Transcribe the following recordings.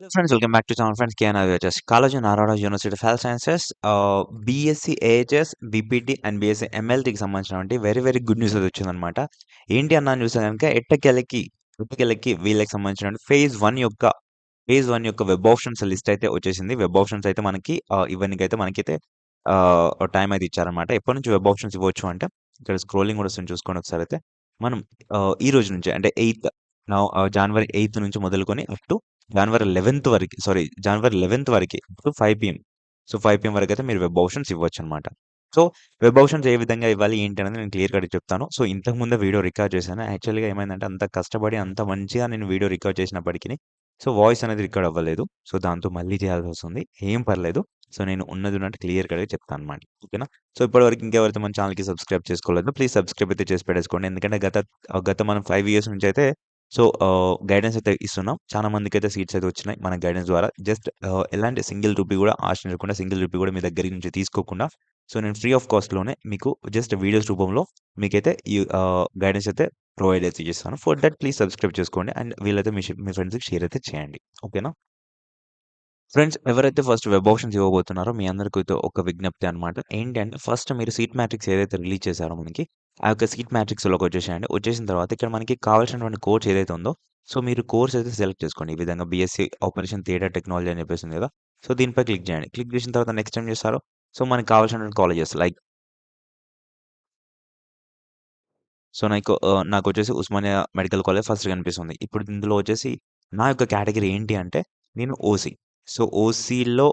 Hello friends, welcome back to channel friends. KN VHS. College in Naroda University of Health Sciences, BSc AHS BPT and BSc ఎంఎల్టీకి సంబంధించినటువంటి very very good news అది వచ్చిందనమాట ఏంటి అన్నా చూస్తే కనుక ఎట్టకెళ్ళకి ఎట్టకెళ్ళకి వీళ్ళకి సంబంధించిన ఫేజ్ వన్ యొక్క ఫేజ్ వన్ యొక్క వెబ్ ఆప్షన్స్ లిస్ట్ అయితే వచ్చేసింది. వెబ్ ఆప్షన్స్ అయితే మనకి ఇవన్నీకైతే మనకైతే టైం అయితే ఇచ్చారనమాట ఎప్పటి నుంచి వెబ్ ఆప్షన్స్ ఇవ్వచ్చు అంటే ఇక్కడ స్క్రోలింగ్ కూడా వస్తుంది చూసుకోండి ఒకసారి అయితే. మనం ఈ రోజు నుంచి అంటే ఎయిత్ జనవరి ఎయిత్ నుంచి మొదలుకొని అప్ టు జనవరి లెవెన్త్ వరకు సారీ జనవరి లెవెన్త్ వరకు ఇప్పుడు five PM so five PM వరకు అయితే మీరు వెబ్ ఆప్షన్స్ ఇవ్వచ్చు అనమాట సో వెబ్ ఆప్షన్స్ ఏ విధంగా ఇవ్వాలి ఏంటి అనేది నేను క్లియర్ కట్ చెప్తాను. సో ఇంతకు ముందే వీడియో రికార్డ్ చేశాను. యాక్చువల్గా ఏమైందంటే అంత కష్టపడి అంత మంచిగా నేను వీడియో రికార్డ్ చేసినప్పటికీ సో వాయిస్ అనేది రికార్డ్ అవ్వలేదు. సో దాంతో మళ్ళీ చేయాల్సి వస్తుంది. ఏం పర్లేదు. సో నేను ఉన్నది ఉన్నట్టు క్లియర్ కట్గా చెప్తాను అనమాట ఓకేనా? సో ఇప్పటివరకు ఇంకెవరైతే మన ఛానల్కి సబ్స్క్రైబ్ చేసుకోలేదు ప్లీజ్ సబ్స్క్రైబ్ అయితే చేసి పెట్టేసుకోండి. ఎందుకంటే గత గత మనం ఫైవ్ ఇయర్స్ నుంచి అయితే సో గైడెన్స్ అయితే ఇస్తున్నాం. చాలా మందికి అయితే సీట్స్ అయితే వచ్చినాయి మన గైడెన్స్ ద్వారా. జస్ట్ ఎలాంటి సింగిల్ రూపీ కూడా ఆశించకుండా సింగిల్ రూపీ కూడా మీ దగ్గర నుంచి తీసుకోకుండా సో నేను ఫ్రీ ఆఫ్ కాస్ట్లోనే మీకు జస్ట్ వీడియోస్ రూపంలో మీకైతే ఈ గైడెన్స్ అయితే ప్రొవైడ్ అయితే చేస్తాను. ఫర్ దట్ ప్లీజ్ సబ్స్క్రైబ్ చేసుకోండి అండ్ వీళ్ళైతే మీ మీ ఫ్రెండ్స్కి షేర్ అయితే చేయండి. ఓకేనా ఫ్రెండ్స్ ఎవరైతే ఫస్ట్ వెబ్ ఆప్షన్స్ ఇవ్వబోతున్నారో మీ అందరికీ అయితే ఒక విజ్ఞప్తి అనమాట ఏంటి అంటే ఫస్ట్ మీరు సీట్ మ్యాట్రిక్స్ ఏదైతే రిలీజ్ చేశారో మనకి ఆ యొక్క సీట్ మ్యాట్రిక్స్లోకి వచ్చేసేయండి వచ్చేసిన తర్వాత ఇక్కడ మనకి కావాల్సినటువంటి కోర్స్ ఏదైతే ఉందో సో మీరు కోర్స్ అయితే సెలెక్ట్ చేసుకోండి ఈ విధంగా బీఎస్సీ ఆపరేషన్ థియేటర్ టెక్నాలజీ అని చెప్పేసి ఉంది కదా సో దీనిపై క్లిక్ చేయండి క్లిక్ చేసిన తర్వాత నెక్స్ట్ టైం చేస్తారు సో మనకి కావాల్సినటువంటి కాలేజెస్ లైక్ సో నాకు నాకు వచ్చేసి ఉస్మానియా మెడికల్ కాలేజ్ ఫస్ట్ కనిపిస్తుంది. ఇప్పుడు ఇందులో వచ్చేసి నా యొక్క కేటగిరీ ఏంటి అంటే నేను ఓసీ. సో ఓసీలో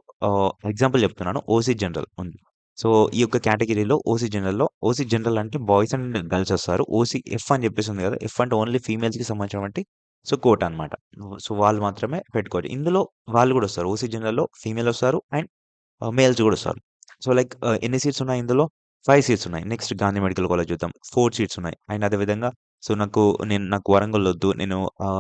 ఎగ్జాంపుల్ చెప్తున్నాను. ఓసీ జనరల్ ఉంది. సో ఈ యొక్క కేటగిరీలో ఓసీ జనరల్‌లో ఓసీ జనరల్ అంటే బాయ్స్ అండ్ గర్ల్స్ వస్తారు. ఓసీ ఎఫ్ అని చెప్పేసి ఉంది కదా! ఎఫ్ అంటే ఓన్లీ ఫీమేల్స్‌కి సంబంధించినటువంటి సో కోట అనమాట. సో వాళ్ళు మాత్రమే పెట్టుకోవచ్చు. ఇందులో వాళ్ళు కూడా వస్తారు. ఓసీ జనరల్‌లో ఫీమేల్ వస్తారు అండ్ మేల్స్ కూడా వస్తారు. సో లైక్ ఎన్ని సీట్స్ ఉన్నాయి ఇందులో? ఫైవ్ సీట్స్ ఉన్నాయి. నెక్స్ట్ గాంధీ మెడికల్ కాలేజ్ చూద్దాం. ఫోర్ సీట్స్ ఉన్నాయి. అండ్ అదే విధంగా సో నాకు నేను నాకు వరంగల్ వద్దు. నేను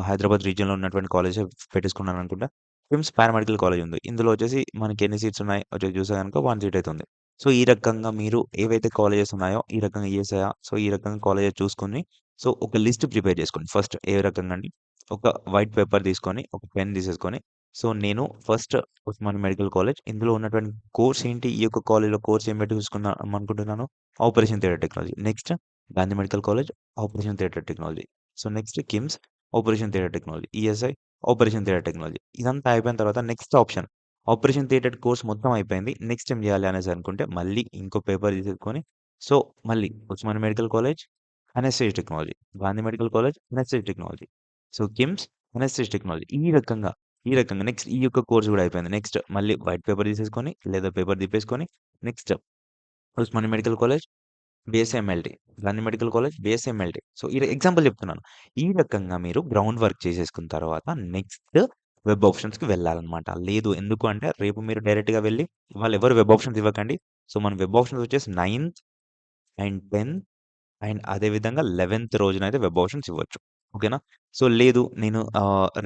హైదరాబాద్ రీజియన్‌లో ఉన్నటువంటి కాలేజ్ పెట్టేసుకున్నాను అనుకుంటా. ఫిమ్స్ పారామెడికల్ కాలేజ్ ఉంది. ఇందులో వచ్చేసి మనకి ఎన్ని సీట్స్ ఉన్నాయి? వచ్చేసి చూసా కనుక వన్ సీట్ అయితే ఉంది. సో ఈ రకంగా మీరు ఏవైతే కాలేజెస్ ఉన్నాయో ఈ రకంగా ఈఎస్ఐయా సో ఈ రకంగా కాలేజెస్ చూసుకొని సో ఒక లిస్ట్ ప్రిపేర్ చేసుకోండి. ఫస్ట్ ఏ రకంగా అండి ఒక వైట్ పేపర్ తీసుకొని, ఒక పెన్ తీసేసుకొని సో నేను ఫస్ట్ ఉస్మాన్ మెడికల్ కాలేజ్ ఇందులో ఉన్నటువంటి కోర్స్ ఏంటి? ఈ యొక్క కాలేజ్‌లో కోర్స్ ఏం పెట్టి చూసుకుందాం అనుకుంటున్నాను. Operation theatre technology. Next Gandhi medical college operation theatre technology. So next KIMS operation theatre technology. ESI operation theatre technology. ఇదంతా అయిపోయిన తర్వాత next option operation theatre course మొత్తం అయిపోయింది. నెక్స్ట్ ఏం చేయాలి అనేసి అనుకుంటే మళ్ళీ ఇంకో పేపర్ తీసుకొని సో మళ్ళీ Osman medical college anaesthesia technology. Gandhi medical college anaesthesia technology. So KIMS anaesthesia technology. ఈ రకంగా ఈ రకంగా నెక్స్ట్ ఈ యొక్క కోర్స్ కూడా అయిపోయింది. నెక్స్ట్ మళ్ళీ వైట్ పేపర్ తీసేసుకొని లేదా paper తీపేసుకొని next Osmania medical college BSMLT Gandhi medical college BSMLT so ఈ ఎగ్జాంపుల్ చెప్తున్నాను. ఈ రకంగా మీరు గ్రౌండ్ వర్క్ చేసేసుకున్న తర్వాత నెక్స్ట్ వెబ్ ఆప్షన్స్‌కి వెళ్ళాలన్నమాట. లేదు ఎందుకు అంటే రేపు మీరు డైరెక్ట్‌గా వెళ్ళి వాళ్ళు ఎవరు వెబ్ ఆప్షన్స్ ఇవ్వకండి. సో మన వెబ్ ఆప్షన్స్ వచ్చేసి నైన్త్ అండ్ 10థ్ అండ్ అదే విధంగా 11థ్ రోజునైతే వెబ్ ఆప్షన్స్ ఇవ్వచ్చు. ఓకేనా? సో లేదు నేను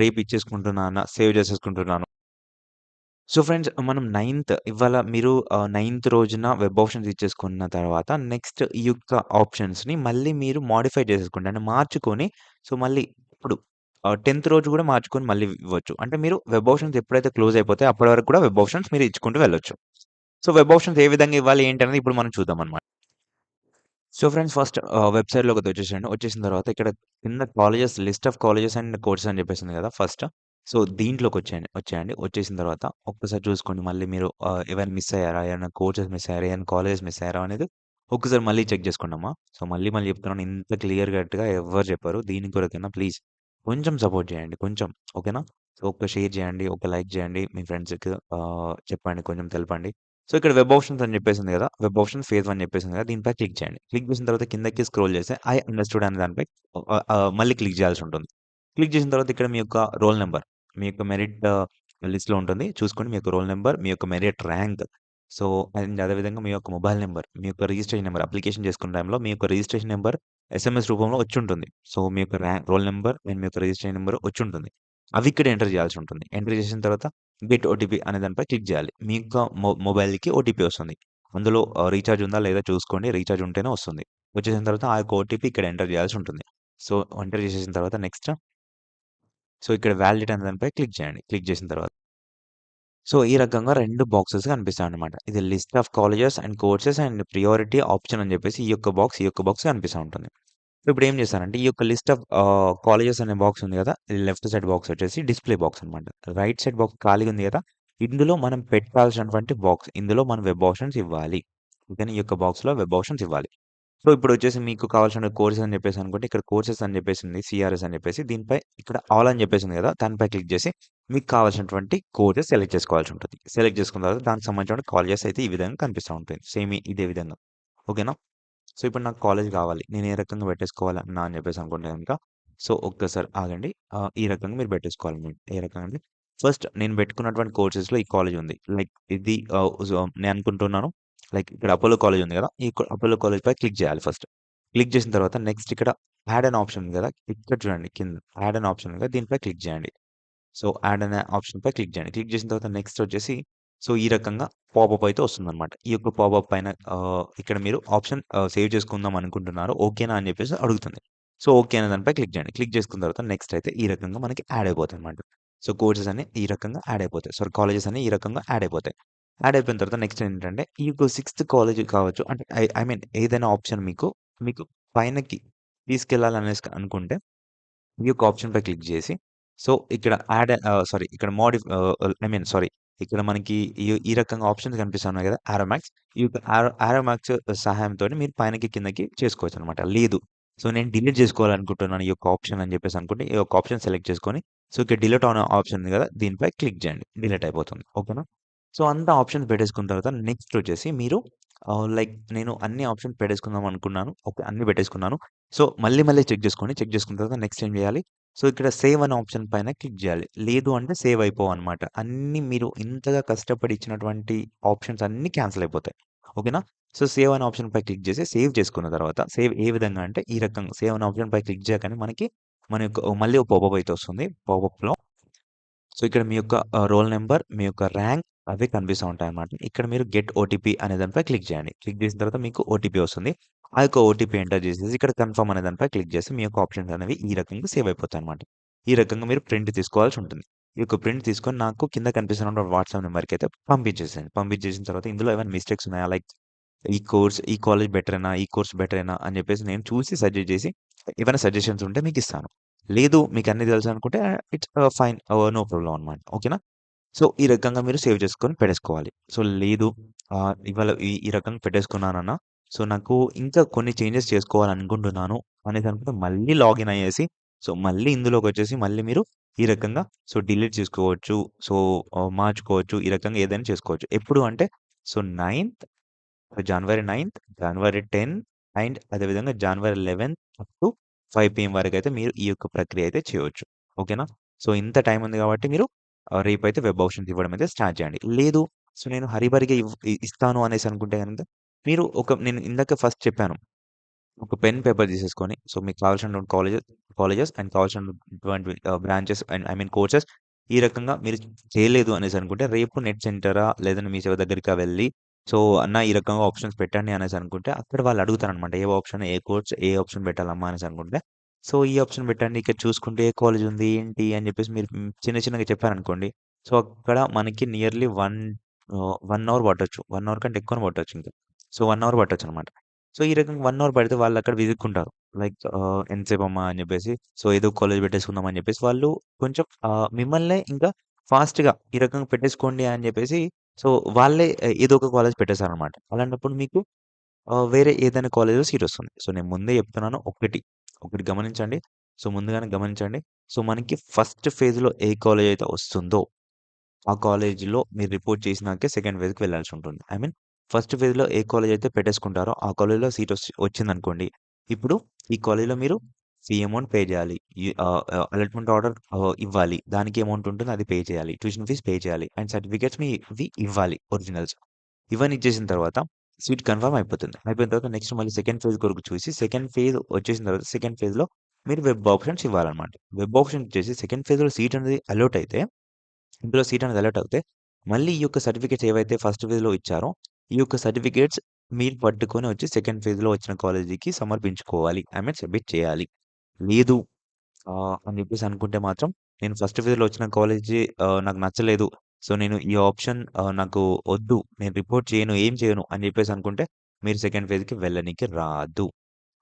రేపు ఇచ్చేసుకుంటున్నాను. సేవ్ చేసేసుకుంటున్నాను. సో ఫ్రెండ్స్ మనం నైన్త్ ఇవాళ మీరు నైన్త్ రోజున వెబ్ ఆప్షన్స్ ఇచ్చేసుకున్న తర్వాత నెక్స్ట్ ఈ యొక్క ఆప్షన్స్‌ని మళ్ళీ మీరు మాడిఫై చేసేసుకోండి. అంటే మార్చుకొని సో మళ్ళీ ఇప్పుడు టెన్త్ రోజు కూడా మార్చుకొని మళ్ళీ ఇవ్వచ్చు. అంటే మీరు వెబ్ ఆప్షన్స్ ఎప్పుడైతే క్లోజ్ అయిపోతే అప్పటి వరకు కూడా వెబ్ ఆప్షన్స్ మీరు ఇచ్చుకుంటూ వెళ్ళొచ్చు. సో వెబ్ ఆప్షన్స్ ఏ విధంగా ఇవ్వాలి ఏంటి అనేది ఇప్పుడు మనం చూద్దాం అనమాట సో ఫ్రెండ్స్ ఫస్ట్ ఆహ్, వెబ్‌సైట్‌లోకి వచ్చేసేయండి. వచ్చేసిన తర్వాత ఇక్కడ కింద colleges list of colleges and courses అని చెప్పేసి ఉంది కదా! ఫస్ట్. సో దీంట్లోకి వచ్చేయండి. వచ్చేయండి. వచ్చేసిన తర్వాత ఒక్కసారి చూసుకోండి మళ్ళీ మీరు ఏమైనా మిస్ అయ్యారా? ఏమైనా కోర్సెస్ మిస్ అయ్యారా? ఏమైనా కాలేజెస్ మిస్ అయ్యారా? అనేది ఒక్కసారి మళ్ళీ చెక్ చేసుకోండమ్మా. సో మళ్ళీ మళ్ళీ చెప్తున్నాను ఇంత క్లియర్ కట్‌గా ఎవ్వరు చెప్పరు. దీని కొరకైనా ప్లీజ్ కొంచెం సపోర్ట్ చేయండి. కొంచెం ఓకేనా? సో ఒక షేర్ చేయండి. ఒక లైక్ చేయండి. మీ ఫ్రెండ్స్‌కి ఆహ్, చెప్పండి. కొంచెం తెలపండి. సో ఇక్కడ వెబ్ ఆప్షన్స్ అని చెప్పేసింది కదా! వెబ్ ఆప్షన్స్ ఫేజ్ 1 చెప్పేసింది కదా! దీనిపై క్లిక్ చేయండి. క్లిక్ చేసిన తర్వాత కిందకి స్క్రోల్ చేస్తే ఐ అండర్‌స్టూడ్ అనే దానిపై ఆహ్, ఆహ్, మళ్ళీ క్లిక్ చేయాల్సి ఉంటుంది. క్లిక్ చేసిన తర్వాత ఇక్కడ మీ యొక్క రోల్ నంబర్ మీ యొక్క మెరిట్ లిస్ట్‌లో ఉంటుంది. చూసుకోండి మీ యొక్క రోల్ నంబర్, మీ యొక్క మెరిట్ ర్యాంక్ సో అండ్ అదేవిధంగా మీ యొక్క మొబైల్ నంబర్, మీ యొక్క రిజిస్ట్రేషన్ నంబర్ అప్లికేషన్ చేసుకున్న టైంలో మీ యొక్క రిజిస్ట్రేషన్ నంబర్ ఎస్ఎంఎస్ రూపంలో వచ్చి ఉంటుంది సో మీ యొక్క ర్యాంక్ రోల్ నెంబర్ అండ్ మీ యొక్క రిజిస్ట్రేషన్ వచ్చి ఉంటుంది అవి ఇక్కడ ఎంటర్ చేయాల్సి ఉంటుంది. ఎంటర్ చేసిన తర్వాత గెట్ ఓటీపీ అనే దానిపై క్లిక్ చేయాలి. మీ యొక్క మొ మొబైల్‌కి ఓటీపీ వస్తుంది. అందులో రీఛార్జ్ ఉందా లేదా చూసుకోండి. రీఛార్జ్ ఉంటేనే వస్తుంది. వచ్చేసిన తర్వాత ఆ యొక్క ఓటీపీ ఇక్కడ ఎంటర్ చేయాల్సి ఉంటుంది. సో ఎంటర్ చేసేసిన తర్వాత నెక్స్ట్ సో, ఇక్కడ వాలిడేట్ అనే దానిపై క్లిక్ చేయండి. క్లిక్ చేసిన తర్వాత సో, ఈ రకంగా రెండు బాక్సెస్ కనిపిస్తాయన్నమాట. ఇది list of colleges and courses and priority option అని చెప్పేసి ఈ యొక్క బాక్స్, ఈ యొక్క బాక్స్ కనిపిస్తా ఉంటుంది. ఇప్పుడు ఏం చేస్తారంటే ఈ యొక్క లిస్ట్ ఆఫ్ కాలేజెస్ అనే బాక్స్ ఉంది కదా! లెఫ్ట్ సైడ్ బాక్స్ వచ్చేసి డిస్‌ప్లే బాక్స్ అనమాట రైట్ సైడ్ బాక్స్ ఖాళీ ఉంది కదా! ఇందులో మనం పెట్టాల్సినటువంటి బాక్స్. ఇందులో మనం వెబ్ ఆప్షన్స్ ఇవ్వాలి. ఓకేనా? ఈ యొక్క బాక్స్‌లో వెబ్ ఆప్షన్స్ ఇవ్వాలి. సో, ఇప్పుడు వచ్చేసి మీకు కావాల్సిన కోర్సెస్ అని చెప్పేసి అనుకుంటే ఇక్కడ కోర్సెస్ అని చెప్పేసి ఉంది. సిఆర్ఎస్ అని చెప్పేసి దీనిపై ఇక్కడ ఆల్ అని చెప్పేసి ఉంది కదా! దానిపై క్లిక్ చేసి మీకు కావాల్సినటువంటి కోర్సెస్ సెలెక్ట్ చేసుకోవాల్సి ఉంటుంది. సెలెక్ట్ చేసుకున్న తర్వాత దానికి సంబంధించిన కాలేజెస్ అయితే ఈ విధంగా కనిపిస్తా ఉంటాయి. సేమ్ ఇదే విధంగా. ఓకేనా? సో, ఇప్పుడు నాకు కాలేజ్ కావాలి. నేను ఏ రకంగా పెట్టేసుకోవాలన్నా అని చెప్పేసి అనుకుంటే కనుక సో, ఒక్కసారి ఆగండి. ఈ రకంగా మీరు పెట్టేసుకోవాలి ఏ రకంగా అంటే ఫస్ట్ నేను పెట్టుకున్నటువంటి కోర్సెస్‌లో ఈ కాలేజ్ ఉంది. లైక్ ఇది నేను అనుకుంటున్నాను లైక్ ఇక్కడ అపోలో కాలేజ్ ఉంది కదా! ఈ అపోలో కాలేజ్ పై క్లిక్ చేయాలి ఫస్ట్. క్లిక్ చేసిన తర్వాత నెక్స్ట్ ఇక్కడ యాడ్ అన్ ఆప్షన్ ఉంది కదా! ఇక్కడ చూడండి కింద యాడ్ అన్ ఆప్షన్ ఉంది కదా! దీనిపై క్లిక్ చేయండి. సో, యాడ్ అనే ఆప్షన్‌పై క్లిక్ చేయండి. క్లిక్ చేసిన తర్వాత నెక్స్ట్ వచ్చేసి సో, ఈ రకంగా పాపప్ అయితే వస్తుందన్నమాట. ఈ యొక్క పాపప్ పైన ఇక్కడ మీరు ఆప్షన్ సేవ్ చేసుకుందాం అనుకుంటున్నారు. ఓకేనా అని చెప్పేసి అడుగుతుంది. సో, ఓకే అనే దానిపై క్లిక్ చేయండి. క్లిక్ చేసుకున్న తర్వాత నెక్స్ట్ అయితే ఈ రకంగా మనకి యాడ్ అయిపోతాయన్నమాట. సో, కోర్సెస్ అన్ని ఈ రకంగా యాడ్ అయిపోతాయి. సారీ కాలేజెస్ అన్ని ఈ రకంగా యాడ్ అయిపోతాయి. యాడ్ అయిపోయిన తర్వాత నెక్స్ట్ ఏంటంటే ఈ యొక్క సిక్స్త్ కాలేజ్ కావచ్చు. అంటే ఐ ఐ మీన్ ఏదైనా ఆప్షన్ మీకు మీకు పైనకి తీసుకెళ్ళాలనేసి అనుకుంటే ఈ యొక్క ఆప్షన్‌పై క్లిక్ చేసి సో, ఇక్కడ యాడ్ సారీ ఇక్కడ మోడిఫ్ ఐ మీన్ సారీ ఇక్కడ మనకి ఈ ఈ రకంగా ఆప్షన్స్ కనిపిస్తున్నాయి కదా! ఆరోమాక్స్ ఈ యొక్క సహాయంతో మీరు పైనకి కిందకి చేసుకోవచ్చు అనమాట లేదు సో, నేను డిలీట్ చేసుకోవాలనుకుంటున్నాను ఈ యొక్క ఆప్షన్ అని చెప్పేసి అనుకుంటే ఈ యొక్క ఆప్షన్ సెలెక్ట్ చేసుకొని సో, ఇక్కడ డిలీట్ ఆన్ ఆప్షన్ ఉంది కదా! దీనిపై క్లిక్ చేయండి. డిలీట్ అయిపోతుంది. ఓకేనా? సో, అంత ఆప్షన్స్ పెట్టేసుకున్న తర్వాత నెక్స్ట్ వచ్చేసి మీరు లైక్ నేను అన్ని ఆప్షన్ పెట్టేసుకుందాం అనుకున్నాను. ఓకే. అన్ని పెట్టేసుకున్నాను. సో, మళ్ళీ మళ్ళీ చెక్ చేసుకోండి. చెక్ చేసుకున్న తర్వాత నెక్స్ట్ ఏం చేయాలి? సో, ఇక్కడ సేవ్ అనే ఆప్షన్ పైన క్లిక్ చేయాలి. లేదు అంటే సేవ్ అయిపోవు అనమాట అన్నీ మీరు ఇంతగా కష్టపడి ఇచ్చినటువంటి ఆప్షన్స్ అన్నీ క్యాన్సిల్ అయిపోతాయి. ఓకేనా? సో, సేవ్ అనే ఆప్షన్‌పై క్లిక్ చేసి సేవ్ చేసుకున్న తర్వాత సేవ్ ఏ విధంగా అంటే ఈ రకంగా సేవ్ అనే ఆప్షన్‌పై క్లిక్ చేయగానే మనకి మన యొక్క మళ్ళీ ఒక పాపప్ అయితే వస్తుంది. పాపప్‌లో సో, ఇక్కడ మీ యొక్క రోల్ నెంబర్ మీ యొక్క ర్యాంక్ అవి కనిపిస్తా ఉంటాయన్నమాట. ఇక్కడ మీరు గెట్ ఓటీపీ అనే దానిపై క్లిక్ చేయండి. క్లిక్ చేసిన తర్వాత మీకు ఓటీపీ వస్తుంది. ఆ యొక్క ఓటీపీ ఎంటర్ చేసేసి ఇక్కడ కన్ఫర్మ్ అనే దానిపై క్లిక్ చేసి మీ యొక్క ఆప్షన్స్ అనేవి ఈ రకంగా సేవ్ అయిపోతాయన్నమాట. ఈ రకంగా మీరు ప్రింట్ తీసుకోవాల్సి ఉంటుంది. ఈ యొక్క ప్రింట్ తీసుకొని నాకు కింద కనిపిస్తున్న వాట్సాప్ నంబర్‌కి అయితే పంపించేసేయండి. పంపించేసిన తర్వాత ఇందులో ఏమైనా మిస్టేక్స్ ఉన్నాయా? లైక్ ఈ కోర్స్ ఈ కాలేజ్ బెటరేనా? ఈ కోర్స్ బెటరేనా? అని చెప్పేసి నేను చూసి సజెస్ట్ చేసి ఏమైనా సజెషన్స్ ఉంటే మీకిస్తాను. లేదు మీకు అన్ని తెలుసు అనుకుంటే ఇట్స్ ఆహ్, ఫైన్ ఆహ్, నో ప్రాబ్లమ్ అన్నమాట. ఓకేనా? సో, ఈ రకంగా మీరు సేవ్ చేసుకొని పెట్టేసుకోవాలి. సో, లేదు ఇవాళ ఈ ఈ రకంగా పెట్టేసుకున్నానన్న. సో, నాకు ఇంకా కొన్ని చేంజెస్ చేసుకోవాలనుకుంటున్నాను అనేసి అనుకుంటే మళ్ళీ లాగిన్ అయ్యేసి సో, మళ్ళీ ఇందులోకి వచ్చేసి మళ్ళీ మీరు ఈ రకంగా సో, డిలీట్ చేసుకోవచ్చు. సో, మార్చుకోవచ్చు. ఈ రకంగా ఏదైనా చేసుకోవచ్చు. ఎప్పుడు అంటే సో, నైన్త్ జనవరి నైన్త్ జనవరి 10 అండ్ అదేవిధంగా జనవరి 11 అప్ టు 5 పీఎం వరకైతే మీరు ఈ యొక్క ప్రక్రియ అయితే చేయవచ్చు ఓకేనా? సో, ఇంత టైం ఉంది కాబట్టి మీరు రేపు అయితే వెబ్ ఆప్షన్స్ ఇవ్వడం అయితే స్టార్ట్ చేయండి. లేదు సో, నేను హరిబరిగా ఇవ్ ఇస్తాను అనేసి అనుకుంటే కనుక మీరు ఒక నేను ఇందాక ఫస్ట్ చెప్పాను. ఒక పెన్, పేపర్ తీసేసుకొని సో, మీకు కావాల్సిన కాలేజెస్ కాలేజెస్ అండ్ కావాల్సినటువంటి branches and I mean courses ఈ రకంగా మీరు చేయలేదు అనేసి అనుకుంటే రేపు నెట్ సెంటరా లేదంటే మీ సేవ దగ్గరికి వెళ్ళి సో, అన్న ఈ రకంగా ఆప్షన్స్ పెట్టండి అనేసి అనుకుంటే అక్కడ వాళ్ళు అడుగుతారనమాట. ఏ ఆప్షన్, ఏ కోర్స్, ఏ ఆప్షన్ పెట్టాలమ్మా అనేసి అనుకుంటే సో, ఈ ఆప్షన్ పెట్టండి. ఇక్కడ చూసుకుంటే ఏ కాలేజ్ ఉంది ఏంటి అని చెప్పేసి మీరు చిన్న చిన్నగా చెప్పారనుకోండి. సో, అక్కడ మనకి నియర్లీ వన్ వన్ అవర్ పట్టొచ్చు. వన్ అవర్ కంటే ఎక్కువ పట్టొచ్చు ఇంకా. సో, వన్ అవర్ పట్టొచ్చనమాట. సో, ఈ రకంగా వన్ అవర్ పడితే వాళ్ళు అక్కడ వెతుక్కుంటారు. లైక్ ఎంతసేపు అమ్మా అని చెప్పేసి సో, ఏదో కాలేజ్ పెట్టేసుకుందాం అని చెప్పేసి వాళ్ళు కొంచెం మిమ్మల్నే ఇంకా ఫాస్ట్‌గా ఈ రకంగా పెట్టేసుకోండి అని చెప్పేసి సో, వాళ్ళే ఏదో ఒక కాలేజ్ పెట్టేసారనమాట. అలాంటప్పుడు మీకు వేరే ఏదైనా కాలేజ్‌లో సీట్ వస్తుంది. సో, నేను ముందే చెప్తున్నాను ఒకటి, ఒకటి గమనించండి. సో, ముందుగానే గమనించండి. సో, మనకి ఫస్ట్ ఫేజ్‌లో ఏ కాలేజ్ అయితే వస్తుందో ఆ కాలేజీలో మీరు రిపోర్ట్ చేసినాకే సెకండ్ ఫేజ్‌కి వెళ్ళాల్సి ఉంటుంది. ఐ మీన్ ఫస్ట్ ఫేజ్‌లో ఏ కాలేజ్ అయితే పెట్టేసుకుంటారో ఆ కాలేజ్‌లో సీట్ వచ్చి వచ్చిందనుకోండి. ఇప్పుడు ఈ కాలేజ్‌లో మీరు ఫీ అమౌంట్ పే చేయాలి. అలాట్‌మెంట్ ఆర్డర్ ఇవ్వాలి. దానికి అమౌంట్ ఉంటుంది. అది పే చేయాలి. ట్యూషన్ ఫీజ్ పే చేయాలి. అండ్ సర్టిఫికేట్స్ మీవి ఇవ్వాలి ఒరిజినల్స్. ఇవన్నీ ఇచ్చేసిన తర్వాత సీట్ కన్ఫర్మ్ అయిపోతుంది. అయిపోయిన తర్వాత నెక్స్ట్ మళ్ళీ సెకండ్ ఫేజ్ కొరకు చూసి సెకండ్ ఫేజ్ వచ్చేసిన తర్వాత సెకండ్ ఫేజ్‌లో మీరు వెబ్ ఆప్షన్స్ ఇవ్వాలన్నమాట. వెబ్ ఆప్షన్ వచ్చేసి సెకండ్ ఫేజ్‌లో సీట్ అనేది అలౌట్ అయితే ఇందులో సీట్ అనేది అలౌట్ అవుతే మళ్ళీ ఈ యొక్క సర్టిఫికేట్స్ ఏవైతే ఫస్ట్ ఫేజ్‌లో ఇచ్చారో ఈ యొక్క సర్టిఫికేట్స్ మీరు పట్టుకొని వచ్చి సెకండ్ ఫేజ్‌లో వచ్చిన కాలేజీకి సమర్పించుకోవాలి. ఐ మీన్ సబ్మిట్ చేయాలి. లేదు అని చెప్పేసి అనుకుంటే మాత్రం నేను ఫస్ట్ ఫేజ్‌లో వచ్చిన కాలేజీ నాకు నచ్చలేదు. సో, నేను ఈ ఆప్షన్ నాకు వద్దు. నేను రిపోర్ట్ చేయను, ఏం చేయను అని చెప్పేసి అనుకుంటే మీరు సెకండ్ ఫేజ్‌కి వెళ్ళనికి రాదు.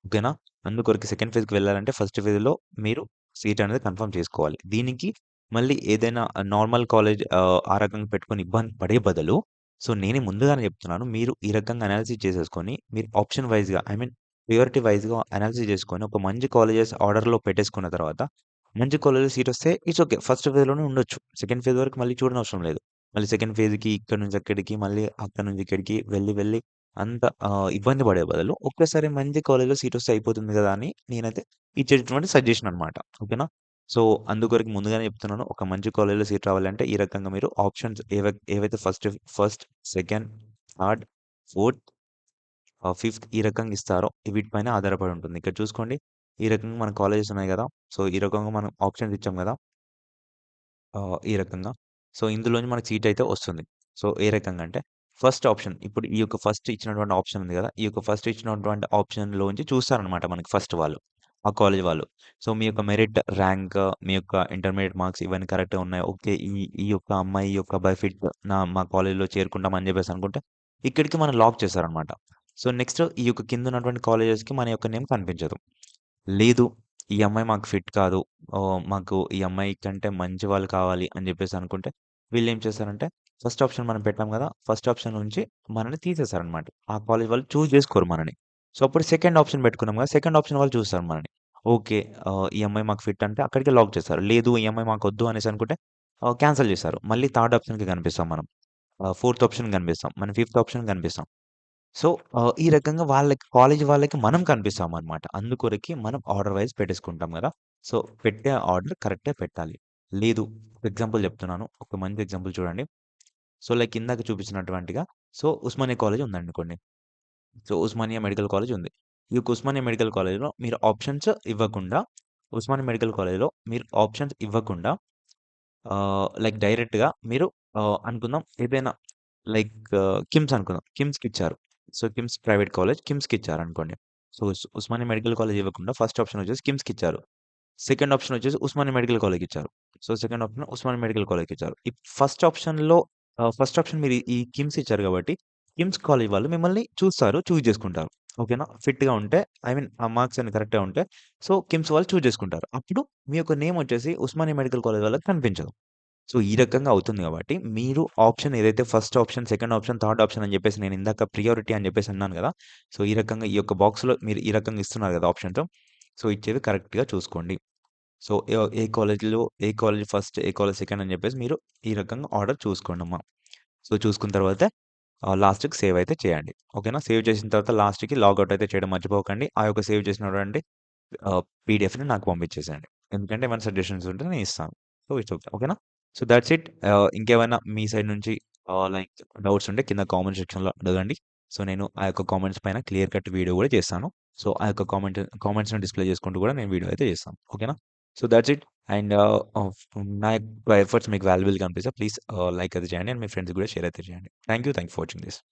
ఓకేనా? అందుకొరకు సెకండ్ ఫేజ్‌కి వెళ్ళాలంటే ఫస్ట్ ఫేజ్‌లో మీరు సీట్ అనేది కన్ఫర్మ్ చేసుకోవాలి. దీనికి మళ్ళీ ఏదైనా నార్మల్ కాలేజ్ ఆ రకంగా పెట్టుకొని ఇబ్బంది పడే బదులు సో, నేనే ముందుగానే చెప్తున్నాను. మీరు ఈ రకంగా అనాలిసిస్ చేసేసుకొని మీరు ఆప్షన్ వైజ్గా ఐ మీన్ ప్రియారిటీ వైజ్గా అనాలిసిస్ చేసుకొని ఒక మంచి కాలేజెస్ ఆర్డర్‌లో పెట్టేసుకున్న తర్వాత మంచి కాలేజ్‌లో సీట్ వస్తే ఇట్స్ ఓకే. ఫస్ట్ ఫేజ్‌లోనే ఉండొచ్చు. సెకండ్ ఫేజ్ వరకు మళ్ళీ చూడనవసరం లేదు. మళ్ళీ సెకండ్ ఫేజ్‌కి ఇక్కడి నుంచి అక్కడికి, మళ్ళీ అక్కడి నుంచి ఇక్కడికి వెళ్ళి వెళ్ళి అంత ఇబ్బంది పడే బదులు ఒక్కసారి మంచి కాలేజ్‌లో సీట్ వస్తే అయిపోతుంది కదా! అని నేనైతే ఇచ్చేటటువంటి సజెషన్ అనమాట ఓకేనా? సో, అందుకొరకు ముందుగానే చెప్తున్నాను. ఒక మంచి కాలేజ్‌లో సీట్ రావాలంటే ఈ రకంగా మీరు ఆప్షన్స్ ఏవై ఏవైతే first first, second, third, fourth fifth ఈ రకంగా ఇస్తారో వీటిపైన ఆధారపడి ఉంటుంది. ఇక్కడ చూసుకోండి. ఈ రకంగా మన కాలేజెస్ ఉన్నాయి కదా సో, ఈ రకంగా మనం ఆప్షన్స్ ఇచ్చాం కదా ఈ రకంగా. సో, ఇందులోంచి మనకు సీట్ అయితే వస్తుంది. సో, ఏ రకంగా అంటే ఫస్ట్ ఆప్షన్ ఇప్పుడు ఈ యొక్క ఫస్ట్ ఇచ్చినటువంటి ఆప్షన్ ఉంది కదా ఈ యొక్క ఫస్ట్ ఇచ్చినటువంటి ఆప్షన్‌లోంచి చూస్తారనమాట మనకి ఫస్ట్ వాళ్ళు. ఆ కాలేజ్ వాళ్ళు. సో, మీ యొక్క మెరిట్, ర్యాంక్, మీ యొక్క ఇంటర్మీడియట్ మార్క్స్ ఇవన్నీ కరెక్ట్‌గా ఉన్నాయి. ఓకే. ఈ ఈ యొక్క అమ్మాయి, ఈ యొక్క అబ్బాయి నా మా కాలేజ్‌లో చేరుకుంటాం అని చెప్పేసి అనుకుంటే ఇక్కడికి మనం లాక్ చేస్తారనమాట సో, నెక్స్ట్ ఈ యొక్క కింద ఉన్నటువంటి కాలేజెస్‌కి మన యొక్క నేమ్ కనిపించదు. లేదు ఈ అమ్మాయి మాకు ఫిట్ కాదు. మాకు ఈ అమ్మాయి కంటే మంచి వాళ్ళు కావాలి అని చెప్పేసి అనుకుంటే వీళ్ళు ఏం చేస్తారంటే ఫస్ట్ ఆప్షన్ మనం పెట్టాం కదా ఫస్ట్ ఆప్షన్ నుంచి మనల్ని తీసేసారనమాట. ఆ కాలేజ్ వాళ్ళు చూస్ చేసుకోరు మనని. సో, అప్పుడు సెకండ్ ఆప్షన్ పెట్టుకున్నాం కదా సెకండ్ ఆప్షన్ వాళ్ళు చూస్తారు మనని. ఓకే. ఈ అమ్మాయి మాకు ఫిట్ అంటే అక్కడికే లాక్ చేస్తారు. లేదు ఈ అమ్మాయి వద్దు అనేసి అనుకుంటే క్యాన్సిల్ చేస్తారు. మళ్ళీ థర్డ్ ఆప్షన్‌కి కనిపిస్తాం మనం. ఫోర్త్ ఆప్షన్ కనిపిస్తాం. మన ఫిఫ్త్ ఆప్షన్ కనిపిస్తాం. సో, ఆహ్, ఈ రకంగా వాళ్ళకి కాలేజ్ వాళ్ళకి మనం కనిపిస్తామనమాట. అందుకొరకి మనం ఆర్డర్ వైస్ పెట్టేసుకుంటాం గదా! సో, పెట్టే ఆర్డర్ కరెక్టే పెట్టాలి. లేదు ఎగ్జాంపుల్ చెప్తున్నాను. ఒక మంచి ఎగ్జాంపుల్ చూడండి. సో, లైక్ ఇందాక చూపించినటువంటిగా సో, ఉస్మానియా కాలేజ్ ఉందనుకోండి. సో, ఉస్మానియా మెడికల్ కాలేజ్ ఉంది. ఈ యొక్క ఉస్మానియా మెడికల్ కాలేజ్‌లో మీరు ఆప్షన్స్ ఇవ్వకుండా ఉస్మానియా మెడికల్ కాలేజ్‌లో మీరు ఆప్షన్స్ ఇవ్వకుండా ఆహ్, లైక్ డైరెక్ట్‌గా మీరు ఆహ్, అనుకుందాం ఏదైనా లైక్ కిమ్స్ అనుకుందాం. కిమ్స్‌కిచ్చారు. సో, కిమ్స్ ప్రైవేట్ కాలేజ్ కిమ్స్కి ఇచ్చారు అనుకోండి సో, ఉస్మానియా మెడికల్ కాలేజ్ ఇవ్వకుండా ఫస్ట్ ఆప్షన్ వచ్చేసి కిమ్స్‌కిచ్చారు. సెకండ్ ఆప్షన్ వచ్చేసి Osmania medical కాలేజ్‌కిచ్చారు. So, second option Osmania medical కాలేజ్‌కిచ్చారు. ఈ ఫస్ట్ ఆప్షన్‌లో ఫస్ట్ ఆప్షన్ మీరు ఈ కిమ్స్ ఇచ్చారు కాబట్టి కిమ్స్ కాలేజ్ వాళ్ళు మిమ్మల్ని చూస్తారు. చూజ్ చేసుకుంటారు. ఓకేనా? ఫిట్‌గా ఉంటే ఐ మీన్ ఆ మార్క్స్ అన్ని కరెక్ట్‌గా ఉంటే సో, కిమ్స్ వాళ్ళు చూజ్ చేసుకుంటారు. అప్పుడు మీ యొక్క నేమ్ వచ్చేసి ఉస్మానియా మెడికల్ కాలేజ్ వాళ్ళకి కనిపించదు. సో, ఈ రకంగా అవుతుంది కాబట్టి మీరు ఆప్షన్ ఏదైతే first option, second option, third option అని చెప్పేసి నేను ఇందాక ప్రియారిటీ అని చెప్పేసి అన్నాను కదా సో, ఈ రకంగా ఈ యొక్క బాక్స్‌లో మీరు ఈ రకంగా ఇస్తున్నారు కదా ఆప్షన్స్. సో, ఇచ్చేవి కరెక్ట్‌గా చూసుకోండి. సో, ఏ కాలేజీలో కాలేజ్‌లో ఏ కాలేజ్ ఫస్ట్, ఏ కాలేజ్ సెకండ్ అని చెప్పేసి మీరు ఈ రకంగా ఆర్డర్ చూసుకోండి అమ్మా సో, చూసుకున్న తర్వాత లాస్ట్‌కి సేవ్ అయితే చేయండి. ఓకేనా? సేవ్ చేసిన తర్వాత లాస్ట్‌కి లాగౌట్ అయితే చేయడం మర్చిపోకండి. ఆ యొక్క సేవ్ చేసినటువంటి పీడిఎఫ్ని పీడీఎఫ్‌ని నాకు పంపించేసేయండి. ఎందుకంటే ఏమైనా సజెషన్స్ ఉంటే నేను ఇస్తాను. So, it's okay. ఓకేనా? So, that's it. ఇంకేమైనా మీ సైడ్ నుంచి లైక్ డౌట్స్ ఉంటే కింద కామెంట్ సెక్షన్‌లో అడగండి. సో, నేను ఆ యొక్క కామెంట్స్ పైన క్లియర్ కట్ వీడియో కూడా చేస్తాను. సో, ఆ యొక్క కామెంట్ కామెంట్స్‌ని డిస్‌ప్లే చేసుకుంటూ కూడా నేను వీడియో అయితే చేస్తాను. ఓకేనా? So, that's it. అండ్ నా యొక్క ఎఫర్ట్స్ మీకు వాల్యుబుల్‌గా అనిపిస్తే ప్లీజ్ లైక్ అయితే చేయండి. అండ్ మీ ఫ్రెండ్స్ కూడా షేర్ అయితే చేయండి. Thank you. Thank you for watching this.